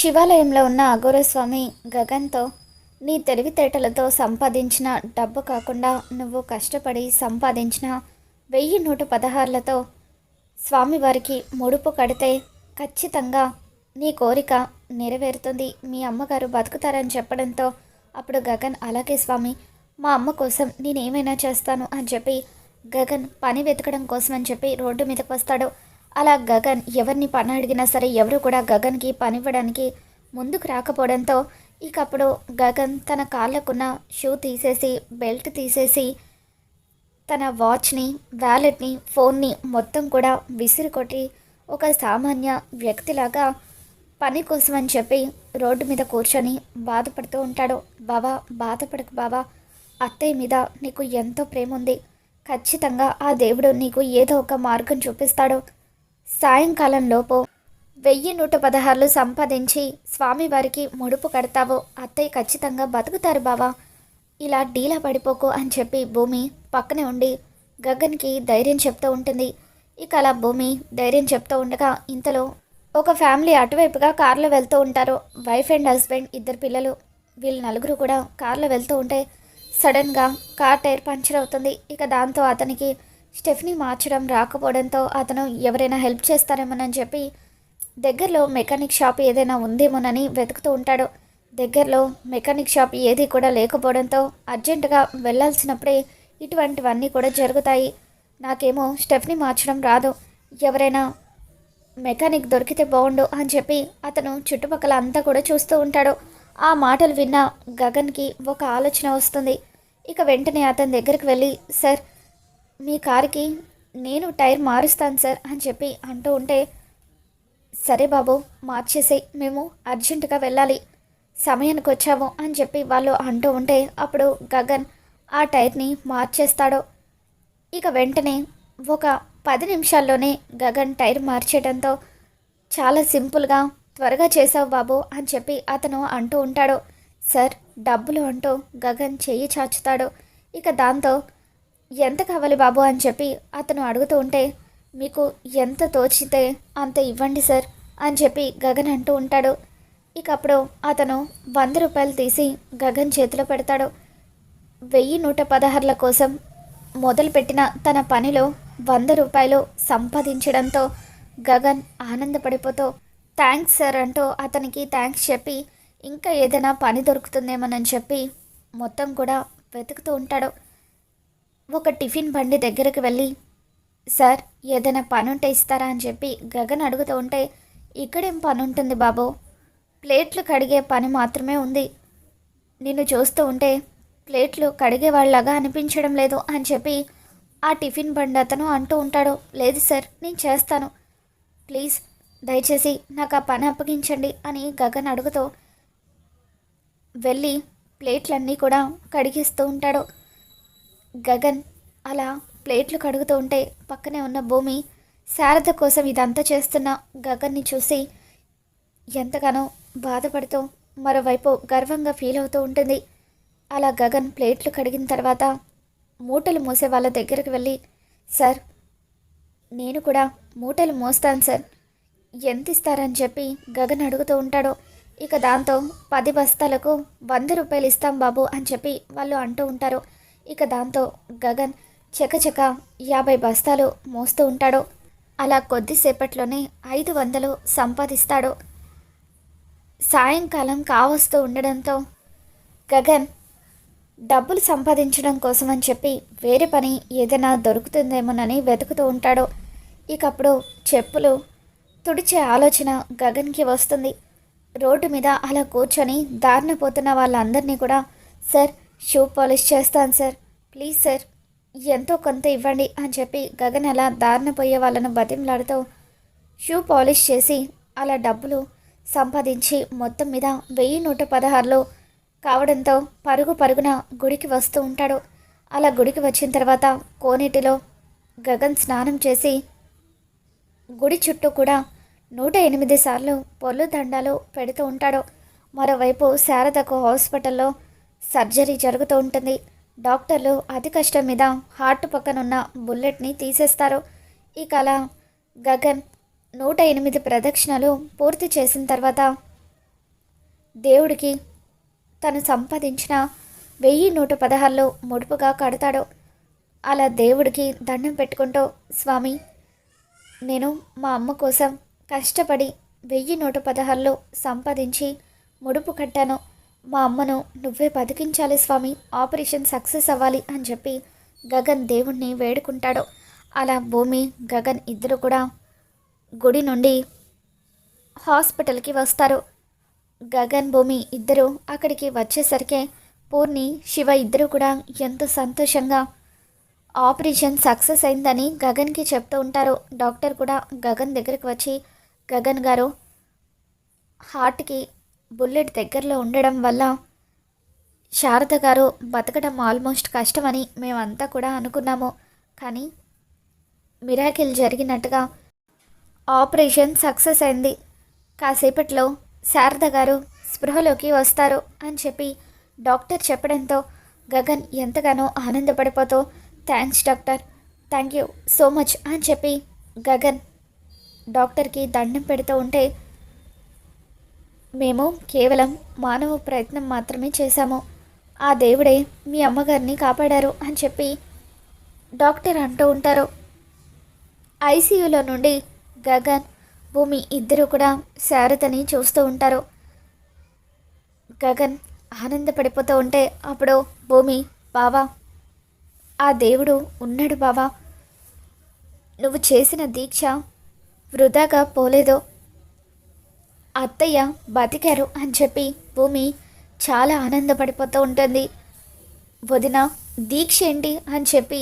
శివాలయంలో ఉన్న అఘోరస్వామి గగన్తో నీ తెలివితేటలతో సంపాదించిన డబ్బు కాకుండా నువ్వు కష్టపడి సంపాదించిన వెయ్యి నూట పదహారులతో స్వామివారికి ముడుపు కడితే ఖచ్చితంగా నీ కోరిక నెరవేరుతుంది. మీ అమ్మగారు బతుకుతారని చెప్పడంతో అప్పుడు గగన్ అలాగే స్వామి మా అమ్మ కోసం నేను ఏమైనా చేస్తాను అని చెప్పి గగన్ పని వెతకడం కోసం అని చెప్పి రోడ్డు మీదకి వస్తాడు. అలా గగన్ ఎవరిని పని అడిగినా సరే ఎవరు కూడా గగన్కి పని ఇవ్వడానికి ముందుకు రాకపోవడంతో ఇక అప్పుడు గగన్ తన కాళ్ళకున్న షూ తీసేసి బెల్ట్ తీసేసి తన వాచ్ని వ్యాలెట్ని ఫోన్ని మొత్తం కూడా విసిరి కొట్టి ఒక సామాన్య వ్యక్తిలాగా పని కోసం అని చెప్పి రోడ్డు మీద కూర్చొని బాధపడుతూ ఉంటాడు. బావా బాధపడకు బావా. అత్తయ్య మీద నీకు ఎంతో ప్రేమ ఉంది ఖచ్చితంగా ఆ దేవుడు నీకు ఏదో ఒక మార్గం చూపిస్తాడు. సాయంకాలంలోపు వెయ్యి నూట పదహారులు సంపాదించి స్వామివారికి ముడుపు కడతావు అత్తయ్య ఖచ్చితంగా బతుకుతారు బావా. ఇలా డీలా పడిపోకు అని చెప్పి భూమి పక్కనే ఉండి గగన్కి ధైర్యం చెప్తూ ఉంటుంది. ఇక అలా భూమి ధైర్యం చెప్తూ ఉండగా ఇంతలో ఒక ఫ్యామిలీ అటువైపుగా కార్లో వెళ్తూ ఉంటారు. వైఫ్ అండ్ హస్బెండ్ ఇద్దరు పిల్లలు. వీళ్ళు నలుగురు కూడా కార్లో వెళ్తూ ఉంటే సడన్గా కార్ టైర్ పంచర్ అవుతుంది. ఇక దాంతో అతనికి స్టెఫ్ని మార్చడం రాకపోవడంతో అతను ఎవరైనా హెల్ప్ చేస్తారేమోనని చెప్పి దగ్గరలో మెకానిక్ షాప్ ఏదైనా ఉందేమోనని వెతుకుతూ ఉంటాడు. దగ్గరలో మెకానిక్ షాప్ ఏది కూడా లేకపోవడంతో అర్జెంటుగా వెళ్ళాల్సినప్పుడే ఇటువంటివన్నీ కూడా జరుగుతాయి. నాకేమో స్టెఫ్ని మార్చడం రాదు. ఎవరైనా మెకానిక్ దొరికితే బాగుండు అని చెప్పి అతను చుట్టుపక్కల అంతా కూడా చూస్తూ ఉంటాడు. ఆ మాటలు విన్న గగన్కి ఒక ఆలోచన వస్తుంది. ఇక వెంటనే అతని దగ్గరికి వెళ్ళి సార్ మీ కారుకి నేను టైర్ మారుస్తాను సార్ అని చెప్పి అంటూ ఉంటే సరే బాబు మార్చేసే మేము అర్జెంటుగా వెళ్ళాలి సమయానికి వచ్చాము అని చెప్పి వాళ్ళు అంటూ ఉంటే అప్పుడు గగన్ ఆ టైర్ని మార్చేస్తాడు. ఇక వెంటనే ఒక పది నిమిషాల్లోనే గగన్ టైర్ మార్చేయడంతో చాలా సింపుల్గా త్వరగా చేసావు బాబు అని చెప్పి అతను అంటూ ఉంటాడు. సార్ డబ్బులు అంటూ గగన్ చెయ్యి చాచుతాడు. ఇక దాంతో ఎంత కావాలి బాబు అని చెప్పి అతను అడుగుతూ ఉంటే మీకు ఎంత తోచితే అంత ఇవ్వండి సార్ అని చెప్పి గగన్ అంటూ ఉంటాడు. ఇక అప్పుడు అతను వంద రూపాయలు తీసి గగన్ చేతిలో పెడతాడు. వెయ్యి నూట పదహారుల కోసం మొదలుపెట్టిన తన పనిలో వంద రూపాయలు సంపాదించడంతో గగన్ ఆనందపడిపోతూ థ్యాంక్స్ సార్ అంటూ అతనికి థ్యాంక్స్ చెప్పి ఇంకా ఏదైనా పని దొరుకుతుందేమోనని చెప్పి మొత్తం కూడా వెతుకుతూ ఉంటాడు. ఒక టిఫిన్ బండి దగ్గరకు వెళ్ళి సార్ ఏదైనా పని ఉంటే ఇస్తారా? అని చెప్పి గగన్ అడుగుతూ ఉంటే ఇక్కడేం పని ఉంటుంది బాబు? ప్లేట్లు కడిగే పని మాత్రమే ఉంది. నిన్ను చూస్తూ ఉంటే ప్లేట్లు కడిగే వాళ్ళగా అనిపించడం లేదు అని చెప్పి ఆ టిఫిన్ బండి అతను అంటూ ఉంటాడు. లేదు సార్ నేను చేస్తాను. ప్లీజ్ దయచేసి నాకు ఆ పని అప్పగించండి అని గగన్ అడుగుతూ వెళ్ళి ప్లేట్లన్నీ కూడా కడిగిస్తూ ఉంటాడు. గగన్ అలా ప్లేట్లు కడుగుతూ ఉంటే పక్కనే ఉన్న భూమి శారద కోసం ఇదంతా చేస్తున్న గగన్ని చూసి ఎంతగానో బాధపడుతూ మరోవైపు గర్వంగా ఫీల్ అవుతూ ఉంటుంది. అలా గగన్ ప్లేట్లు కడిగిన తర్వాత మూటలు మోసే వాళ్ళ దగ్గరికి వెళ్ళి సార్ నేను కూడా మూటలు మోస్తాను సార్. ఎంత ఇస్తారని చెప్పి గగన్ అడుగుతూ ఉంటాడు. ఇక దాంతో పది బస్తాలకు వంద రూపాయలు ఇస్తాం బాబు అని చెప్పి వాళ్ళు అంటూ ఉంటారు. ఇక దాంతో గగన్ చకచక యాభై బస్తాలు మోస్తూ ఉంటాడు. అలా కొద్దిసేపట్లోనే ఐదు వందలు సంపాదిస్తాడు. సాయంకాలం కావస్తూ ఉండడంతో గగన్ డబ్బులు సంపాదించడం కోసం అని చెప్పి వేరే పని ఏదైనా దొరుకుతుందేమోనని వెతుకుతూ ఉంటాడు. ఇకప్పుడు చెప్పులు తుడిచే ఆలోచన గగన్కి వస్తుంది. రోడ్డు మీద అలా కూర్చొని దారిన పోతున్న వాళ్ళందరినీ కూడా సార్ షూ పాలిష్ చేస్తాను సార్. Please sir. ఎంతో కొంత ఇవ్వండి అని చెప్పి గగన్ అలా దారిన పోయే వాళ్ళను బతిమలాడుతూ షూ పాలిష్ చేసి అలా డబ్బులు సంపాదించి మొత్తం మీద వెయ్యి నూట పదహారులో కావడంతో పరుగు పరుగున గుడికి వస్తూ ఉంటాడు. అలా గుడికి వచ్చిన తర్వాత కోనేటిలో గగన్ స్నానం చేసి గుడి చుట్టూ కూడా నూట ఎనిమిది సార్లు పొల్లు దండాలు పెడుతూ ఉంటాడు. మరోవైపు శారదకు హాస్పిటల్లో సర్జరీ జరుగుతూ ఉంటుంది. డాక్టర్లు అతి కష్టం మీద హార్ట్ పక్కనున్న బుల్లెట్ని తీసేస్తారు. ఇక అలా గగన్ నూట ఎనిమిది ప్రదక్షిణలు పూర్తి చేసిన తర్వాత దేవుడికి తను సంపాదించిన వెయ్యి నూట పదహారులో ముడుపుగా కడతాడు. అలా దేవుడికి దండం పెట్టుకుంటూ స్వామి నేను మా అమ్మ కోసం కష్టపడి వెయ్యి నూట పదహారులో సంపాదించి ముడుపు కట్టాను. మా అమ్మను నువ్వే బతికించాలి స్వామి ఆపరేషన్ సక్సెస్ అవ్వాలి అని చెప్పి గగన్ దేవుణ్ణి వేడుకుంటాడు. అలా భూమి గగన్ ఇద్దరు కూడా గుడి నుండి హాస్పిటల్కి వస్తారు. గగన్ భూమి ఇద్దరు అక్కడికి వచ్చేసరికి పూర్ణి శివ ఇద్దరు కూడా ఎంతో సంతోషంగా ఆపరేషన్ సక్సెస్ అయిందని గగన్కి చెప్తూ ఉంటారు. డాక్టర్ కూడా గగన్ దగ్గరికి వచ్చి గగన్ గారు హార్ట్కి బుల్లెట్ దగ్గరలో ఉండడం వల్ల శారద గారు బతకడం ఆల్మోస్ట్ కష్టమని మేమంతా కూడా అనుకున్నాము. కానీ మిరాకిల్ జరిగినట్టుగా ఆపరేషన్ సక్సెస్ అయింది. కాసేపట్లో శారద గారు స్పృహలోకి వస్తారు అని చెప్పి డాక్టర్ చెప్పడంతో గగన్ ఎంతగానో ఆనందపడిపోతూ thanks doctor thank you so much అని చెప్పి గగన్ డాక్టర్కి దండం పెడుతూ ఉంటే మేము కేవలం మానవ ప్రయత్నం మాత్రమే చేశాము. ఆ దేవుడే మీ అమ్మగారిని కాపాడారు అని చెప్పి డాక్టర్ అంటూ ఉంటారు. ఐసీయూలో నుండి గగన్ భూమి ఇద్దరు కూడా శారదని చూస్తూ ఉంటారు. గగన్ ఆనందపడిపోతూ ఉంటే అప్పుడు భూమి బావా ఆ దేవుడు ఉన్నాడు బావా. నువ్వు చేసిన దీక్ష వృధాగా పోలేదో. అత్తయ్య బతికారు అని చెప్పి భూమి చాలా ఆనందపడిపోతూ ఉంటుంది. వదిన దీక్ష ఏంటి అని చెప్పి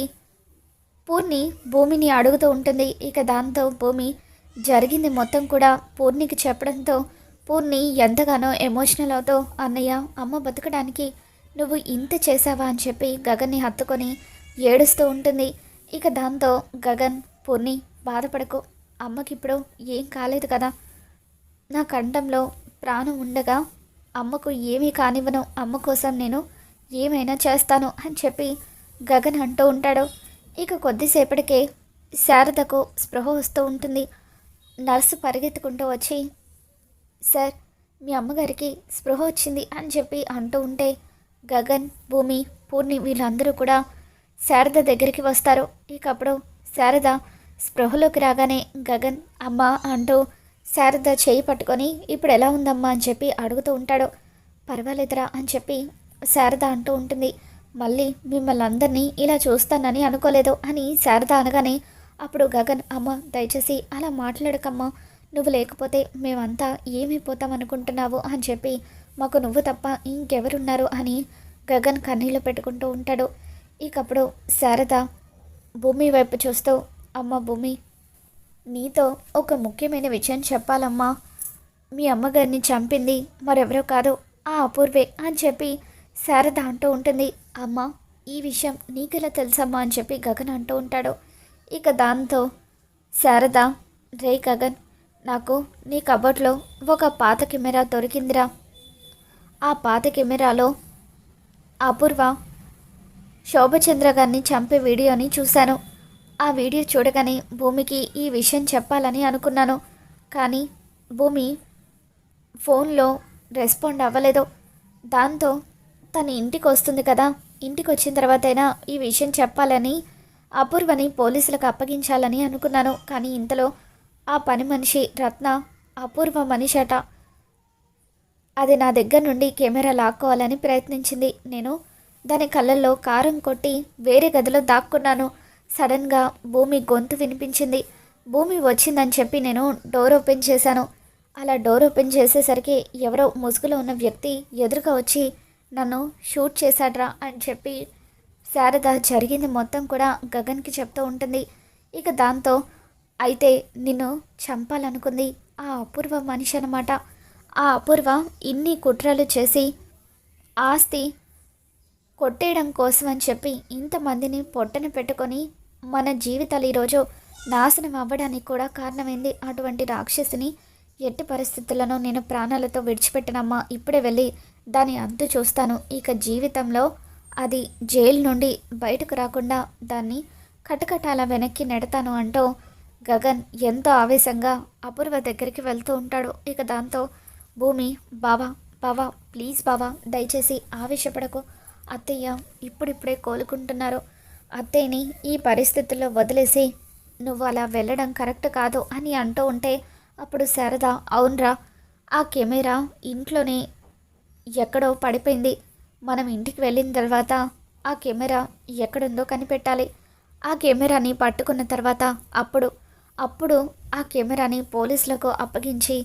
పూర్ణి భూమిని అడుగుతూ ఉంటుంది. ఇక దాంతో భూమి జరిగింది మొత్తం కూడా పూర్ణికి చెప్పడంతో పూర్ణి ఎంతగానో ఎమోషనల్ అవుతూ అన్నయ్య అమ్మ బతకడానికి నువ్వు ఇంత చేసావా అని చెప్పి గగన్ని హత్తుకొని ఏడుస్తూ ఉంటుంది. ఇక దాంతో గగన్ పూర్ణి బాధపడకు. అమ్మకిప్పుడు ఏం కాలేదు కదా. నా కంఠంలో ప్రాణం ఉండగా అమ్మకు ఏమీ కానివ్వను అమ్మ కోసం నేను ఏమైనా చేస్తాను అని చెప్పి గగన్ అంటూ ఉంటాడు. ఇక కొద్దిసేపటికే శారదకు స్పృహ వస్తూ ఉంటుంది. నర్సు పరిగెత్తుకుంటూ వచ్చి సార్ మీ అమ్మగారికి స్పృహ వచ్చింది అని చెప్పి అంటూ ఉంటే గగన్ భూమి పూర్ణి వీళ్ళందరూ కూడా శారద దగ్గరికి వస్తారు. ఇకప్పుడు శారద స్పృహలోకి రాగానే గగన్ అమ్మ అంటూ శారద చేయి పట్టుకొని ఇప్పుడు ఎలా ఉందమ్మా? అని చెప్పి అడుగుతూ ఉంటాడు. పర్వాలేదురా అని చెప్పి శారద అంటూ ఉంటుంది. మళ్ళీ మిమ్మల్ని అందరినీ ఇలా చూస్తానని అనుకోలేదు అని శారద అనగానే అప్పుడు గగన్ అమ్మ దయచేసి అలా మాట్లాడకమ్మా. నువ్వు లేకపోతే మేమంతా ఏమైపోతాం అనుకుంటున్నావు? అని చెప్పి మాకు నువ్వు తప్ప ఇంకెవరున్నారు? అని గగన్ కన్నీళ్ళు పెట్టుకుంటూ ఉంటాడు. ఇకప్పుడు శారద భూమి వైపు చూస్తూ అమ్మ భూమి నీతో ఒక ముఖ్యమైన విషయం చెప్పాలమ్మా. మీ అమ్మగారిని చంపింది మరెవరో కాదు ఆ అపూర్వే అని చెప్పి శారద అంటూ ఉంటుంది. అమ్మ ఈ విషయం నీకెలా తెలుసమ్మా అని చెప్పి గగన్ అంటూ ఉంటాడు. ఇక దాంతో శారద రే గగన్ నాకు నీ కబోర్డ్లో ఒక పాత కెమెరా దొరికిందిరా. ఆ పాత కెమెరాలో అపూర్వ శోభచంద్ర గారిని చంపే వీడియోని చూశాను. ఆ వీడియో చూడగానే భూమికి ఈ విషయం చెప్పాలని అనుకున్నాను. కానీ భూమి ఫోన్లో రెస్పాండ్ అవ్వలేదు. దాంతో తన ఇంటికి వస్తుంది కదా. ఇంటికి వచ్చిన తర్వాతైనా ఈ విషయం చెప్పాలని అపూర్వని పోలీసులకు అప్పగించాలని అనుకున్నాను. కానీ ఇంతలో ఆ పని మనిషి రత్న అపూర్వ మనిషట అది నా దగ్గర నుండి కెమెరా లాక్కోవాలని ప్రయత్నించింది. నేను దాని కళ్ళల్లో కారం కొట్టి వేరే గదిలో దాక్కున్నాను. సడన్గా భూమి గొంతు వినిపించింది. భూమి వచ్చిందని చెప్పి నేను డోర్ ఓపెన్ చేశాను. అలా డోర్ ఓపెన్ చేసేసరికి ఎవరో ముసుగులో ఉన్న వ్యక్తి ఎదురుగా వచ్చి నన్ను షూట్ చేశాడ్రా అని చెప్పి శారద జరిగింది మొత్తం కూడా గగన్కి చెప్తూ ఉంటుంది. ఇక దాంతో అయితే నిన్ను చంపాలనుకుంది ఆ అపూర్వ మనిషి అనమాట ఆ అపూర్వ ఇన్ని కుట్రలు చేసి ఆస్తి కొట్టేయడం కోసం అని చెప్పి ఇంతమందిని పొట్టన పెట్టుకొని మన జీవితాలు ఈరోజు నాశనం అవ్వడానికి కూడా కారణమైంది అటువంటి రాక్షసిని ఎట్టి పరిస్థితులను నేను ప్రాణాలతో విడిచిపెట్టనమ్మా. ఇప్పుడే వెళ్ళి దాని అంతు చూస్తాను. ఇక జీవితంలో అది జైలు నుండి బయటకు రాకుండా దాన్ని కటకటాల వెనక్కి నెడతాను అంటూ గగన్ ఎంతో ఆవేశంగా అపూర్వ దగ్గరికి వెళ్తూ ఉంటాడు. ఇక దాంతో భూమి బావా బావా ప్లీజ్ బావా దయచేసి ఆవేశపడకు. అత్తయ్య ఇప్పుడిప్పుడే కోలుకుంటున్నారు. అత్తయ్యని ఈ పరిస్థితుల్లో వదిలేసి నువ్వు అలా వెళ్ళడం కరెక్ట్ కాదు అని అంటూ ఉంటే అప్పుడు శారద అవునరా ఆ కెమెరా ఇంట్లోనే ఎక్కడో పడిపోయింది. మనం ఇంటికి వెళ్ళిన తర్వాత ఆ కెమెరా ఎక్కడుందో కనిపెట్టాలి. ఆ కెమెరాని పట్టుకున్న తర్వాత అప్పుడు అప్పుడు ఆ కెమెరాని పోలీసులకు అప్పగించి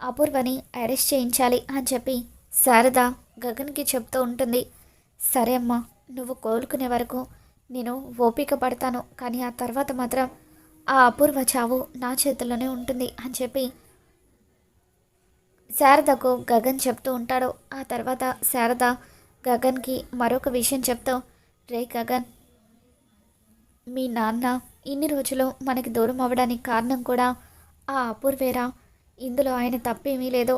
అపూర్వని అరెస్ట్ చేయించాలి అని చెప్పి శారద గగన్కి చెప్తూ ఉంటుంది. సరే అమ్మా నువ్వు కోలుకునే వరకు నేను ఓపిక పడతాను కానీ ఆ తర్వాత మాత్రం ఆ అపూర్వ చావు నా చేతిలోనే ఉంటుంది అని చెప్పి శారదకు గగన్ చెప్తూ ఉంటాడు. ఆ తర్వాత శారద గగన్కి మరొక విషయం చెప్తూ రే గగన్ మీ నాన్న ఇన్ని రోజులు మనకి దూరం అవ్వడానికి కారణం కూడా ఆ అపూర్వేరా? ఇందులో ఆయన తప్పేమీ లేదు.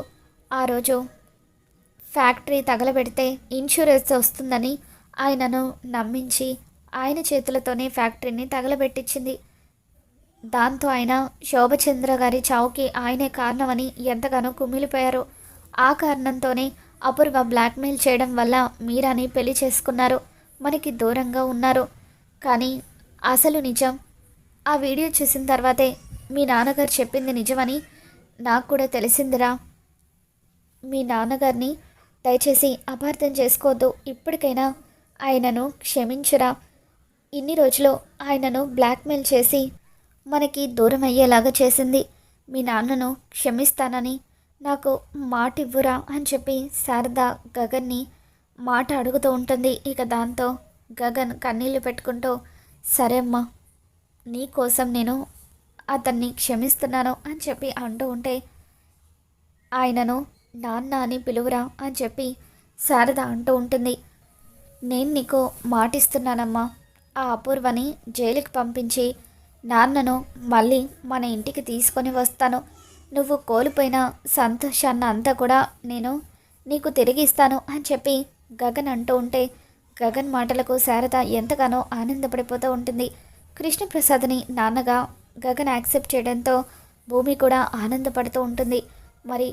ఆ రోజు ఫ్యాక్టరీ తగలబెడితే ఇన్సూరెన్స్ వస్తుందని ఆయనను నమ్మించి ఆయన చేతులతోనే ఫ్యాక్టరీని తగలబెట్టించింది. దాంతో ఆయన శోభచంద్ర గారి చావుకి ఆయనే కారణమని ఎంతగానో కుమిలిపోయారు. ఆ కారణంతోనే అపూర్వ బ్లాక్మెయిల్ చేయడం వల్ల మీరాని పెళ్ళి చేసుకున్నారు. మనకి దూరంగా ఉన్నారు. కానీ అసలు నిజం ఆ వీడియో చూసిన తర్వాతే మీ నాన్నగారు చెప్పింది నిజమని నాకు కూడా తెలిసిందిరా. మీ నాన్నగారిని దయచేసి అపార్థం చేసుకోవద్దు. ఇప్పటికైనా ఆయనను క్షమించురా. ఇన్ని రోజులు ఆయనను బ్లాక్మెయిల్ చేసి మనకి దూరం అయ్యేలాగా చేసింది. మీ నాన్నను క్షమిస్తానని నాకు మాట ఇవ్వురా అని చెప్పి శారద గగన్ని మాట అడుగుతూ ఉంటుంది. ఇక దాంతో గగన్ కన్నీళ్ళు పెట్టుకుంటూ సరే అమ్మా నీ కోసం నేను అతన్ని క్షమిస్తున్నాను అని చెప్పి అంటూ ఉంటే ఆయనను నాన్న అని పిలువురా అని చెప్పి శారద అంటూ ఉంటుంది. నేను నీకు మాటిస్తున్నానమ్మా ఆ అపూర్వని జైలుకి పంపించి నాన్నను మళ్ళీ మన ఇంటికి తీసుకొని వస్తాను. నువ్వు కోల్పోయిన సంతోషాన్ని అంతా కూడా నేను నీకు తిరిగి ఇస్తాను అని చెప్పి గగన్ అంటూ ఉంటే గగన్ మాటలకు శారద ఎంతగానో ఆనందపడిపోతూ ఉంటుంది. కృష్ణప్రసాద్ని నాన్నగా గగన్ యాక్సెప్ట్ చేయడంతో భూమి కూడా ఆనందపడుతూ ఉంటుంది. మరి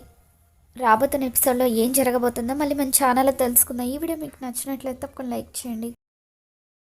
రాబోతున్న ఎపిసోడ్లో ఏం జరగబోతుందో మళ్ళీ మన ఛానల్లో తెలుసుకుందాం. ఈ వీడియో మీకు నచ్చినట్లయితే తప్పకుండా లైక్ చేయండి.